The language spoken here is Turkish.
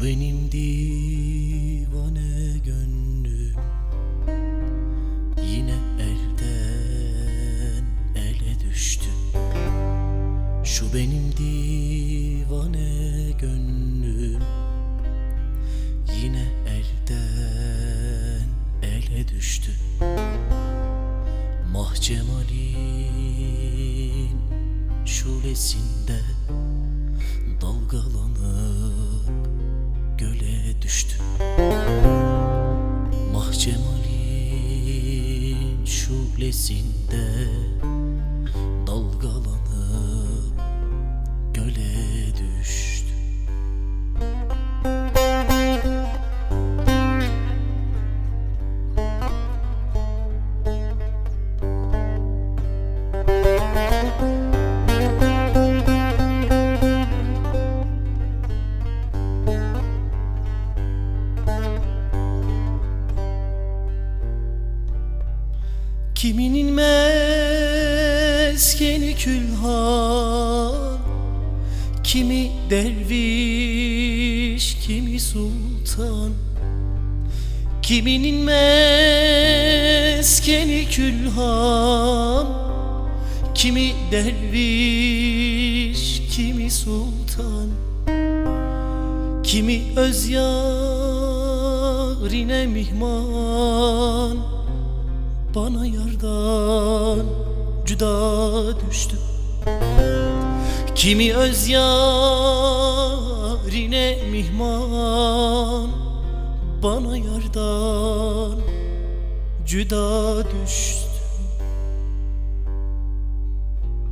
Şu benim divane gönlüm. Yine elden ele düştü. Şu benim divane gönlüm. Yine elden ele düştü. Mahcemalin şulesinde şulesinde Dalgalanıp Kiminin meskeni külhan? Kimi derviş, kimi sultan? Kiminin meskeni külhan? Kimi derviş, kimi sultan? Kimi öz yarine mihman bana yardan cüda düştü. Kimi öz yarine mihman Bana yardan cüda düştü